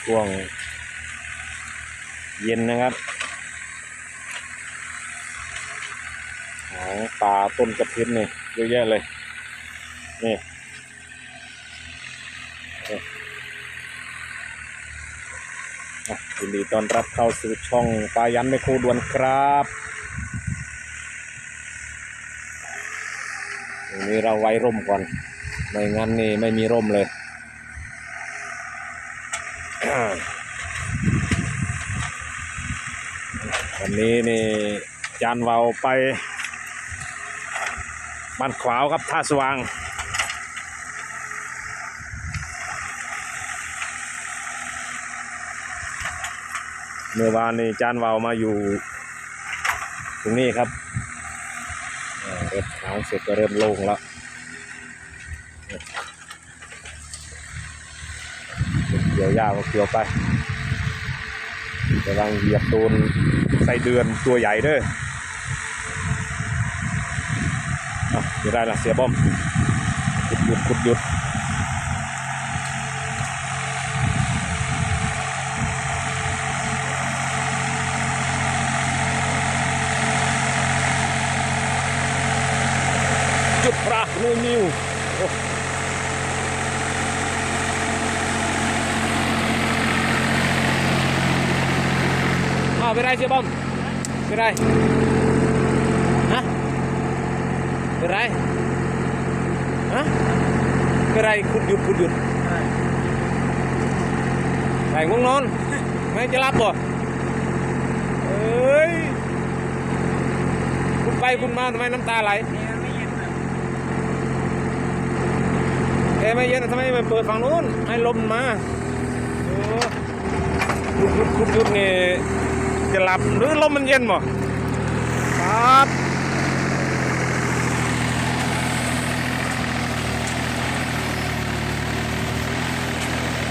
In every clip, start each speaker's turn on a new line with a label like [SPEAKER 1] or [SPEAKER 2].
[SPEAKER 1] ช่วงเย็นนะครับของป่าต้นกระถินนี่เยอะแยะเลย นี่นี่อะยินดีต้อนรับเข้าสู่ช่องปายันในครูด่วนครับตรงนี้เราไว้ร่มก่อน ไม่งั้นนี่ไม่มีร่มเลย วันนี้นี่จานเวาไปบ้านขวาวครับท่าสว่าง เมื่อวานนี้จานเวามาอยู่ ตรงนี้ครับเอ่อรถขาวเสร็จก็เริ่มโล่งแล้ว กี่ยวหญ้าก็เกี่ยวไปกำลังเหยียบโดนไส้เดือนตัวใหญ่เด้ออะจะได้ละเสียบอมหยุดหยุดขุดหยุดปลาหนูนิวโอ้ อ้าวไปไรเสียบอมไปไรฮะไปไรฮะไปไรขุดหยุดขุดหยุดไหนง่วงนอนไม่จะรับบ่เอ้ยคุณไปคุณมาทำไมน้ำตาไหลเอ้ยไม่เย็นทำไมไม่เปิดฝั่งนู้นให้ลมมาโอ้ยุดยุดยุดยุดนี่ จะหลับหรือลมมันเย็นบ่ครับ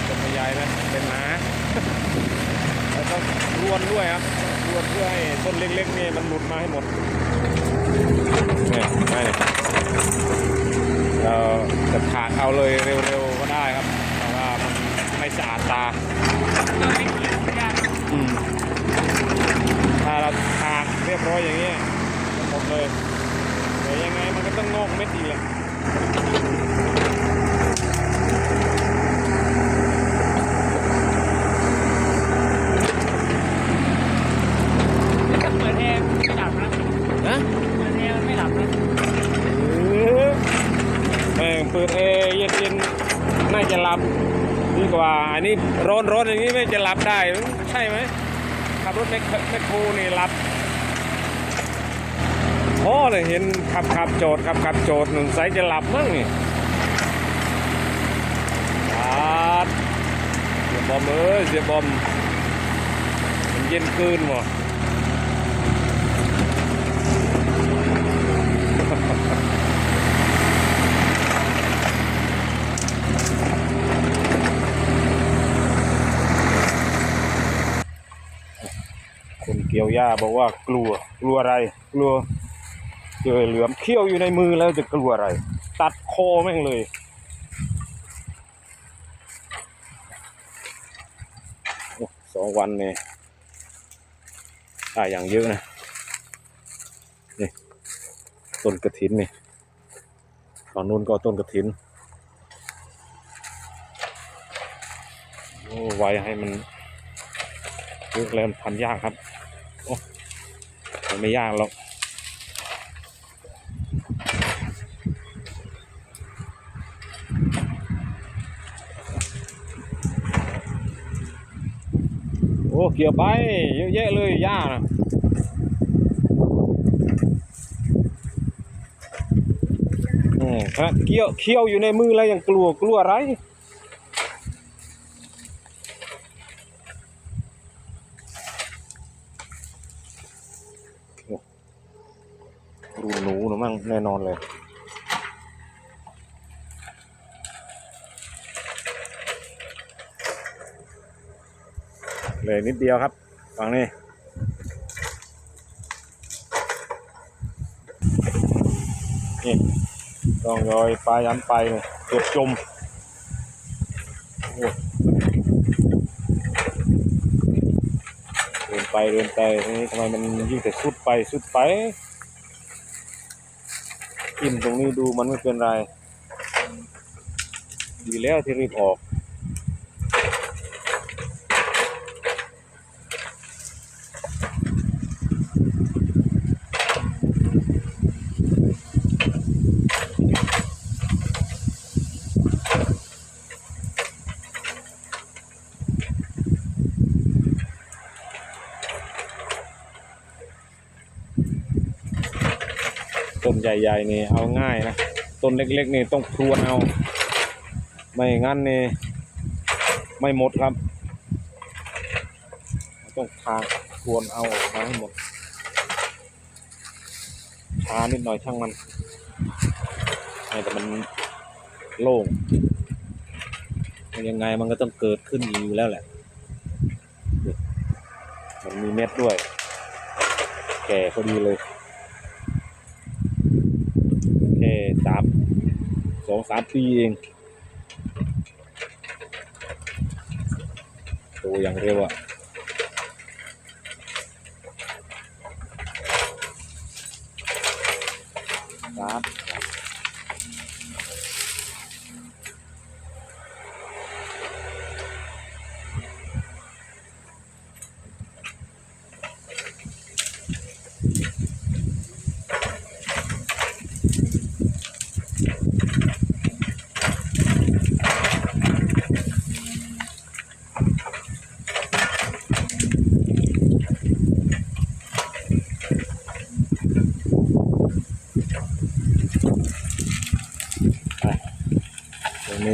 [SPEAKER 1] ต้นใหญ่นะเป็นหนาแล้วต้องรวนด้วยครับรวนเพื่อให้ต้นเล็กๆนี่มันหลุดมาให้หมดเนี่ยไม่เนี่ยเราจะถากเอาเลยเร็วๆก็ได้ครับ แต่ว่ามันไม่สะอาดตาอืมถ้าเราถาก เรียบร้อยอย่างนี้ยหมดเลยแต่ยังไงมันก็ต้องงอกเม็ดอีกแหละ
[SPEAKER 2] เปิดแอร์ไม่หลับนะ
[SPEAKER 1] นะ
[SPEAKER 2] เปิดแอร์ไม่หลับนะ
[SPEAKER 1] เออเปิดเอร์เย็นๆน่าจะหลับดีกว่า อันนี้ร้อนๆอย่างนี้ไม่จะหลับได้ ใช่ไหมขับรถแมคแมคโครนี่หลับ โอ้เลยเห็นขับขับโจดขับขับโจดหนึ่งสจะหลับมั้งนี่ครับเสียบอมเอ้ยเสียบอมมันเย็นเกินว่ะคนเกี่ยวหญ้าบอกว่ากลัว กลัวอะไร กลัว เจอเหลือมเขี้ยวอยู่ในมือแล้วจะกลัวอะไร ตัดคอแม่งเลย สองวันเนี่ยได้อย่างเยอะนะนี่ต้นกระถินนี่ฝั่งนู้นก็ต้นกระถินโอ้ไว้ให้มันเลือกแล้วมันพันยากครับ โอ้ไม่ยากหรอก อ้เกี่ยวไปเยอะแยะเลยหญ้านะอืมฮะเกี่ยวเคี้ยวอยู่ในมือแล้วยังกลัวกลัวอะไรรูหนูนะมั่งแน่นอนเลย เลยนิดเดียวครับฟังนี่นี่ต้องลอยปลายันไปเลยเกือบจมเดินไปเดินไปนี่ทำไมมันยิ่งแต่สุดไปสุดไปอินตรงนี้ดูมันไม่เป็นไร ดีแล้วที่รีบออก ต้นใหญ่ๆนี่เอาง่ายนะ ต้นเล็กๆนี่ต้องพรวนเอา ไม่งั้นนี่ไม่หมดครับ ต้องทางพรวนเอาออกมาให้หมดช้านิดหน่อยช่างมันแต่มันโล่งยังไงมันก็ต้องเกิดขึ้นอยู่แล้วแหละ มันมีเม็ดด้วย แก่พอดีเลย แค่ สามสองสามปีเองโตอย่างเร็วอะครับ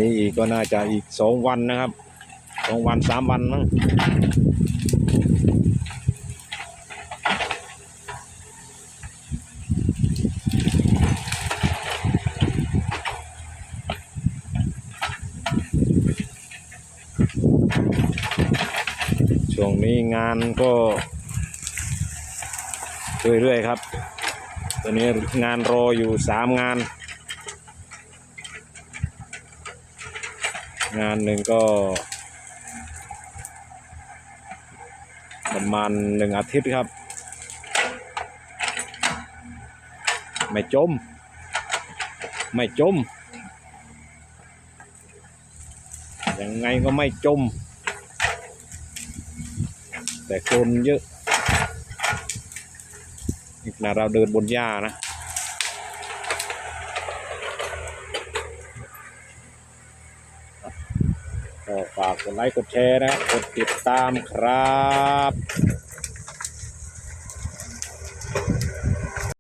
[SPEAKER 1] นี้อีกก็น่าจะอีกสองวันนะครับสองวันสามวันมั้งช่วงนี้งานก็เรื่อยๆครับ ตอนนี้งานรออยู่สามงาน งานหนึ่งก็ ประมาณหนึ่งอาทิตย์ครับ ไม่จม ไม่จม ยังไงก็ไม่จม แต่โคลนเยอะนี่ขนาดเราเดินบนหญ้านะากกดไลค์กดแชร์นะกดติดตามครับ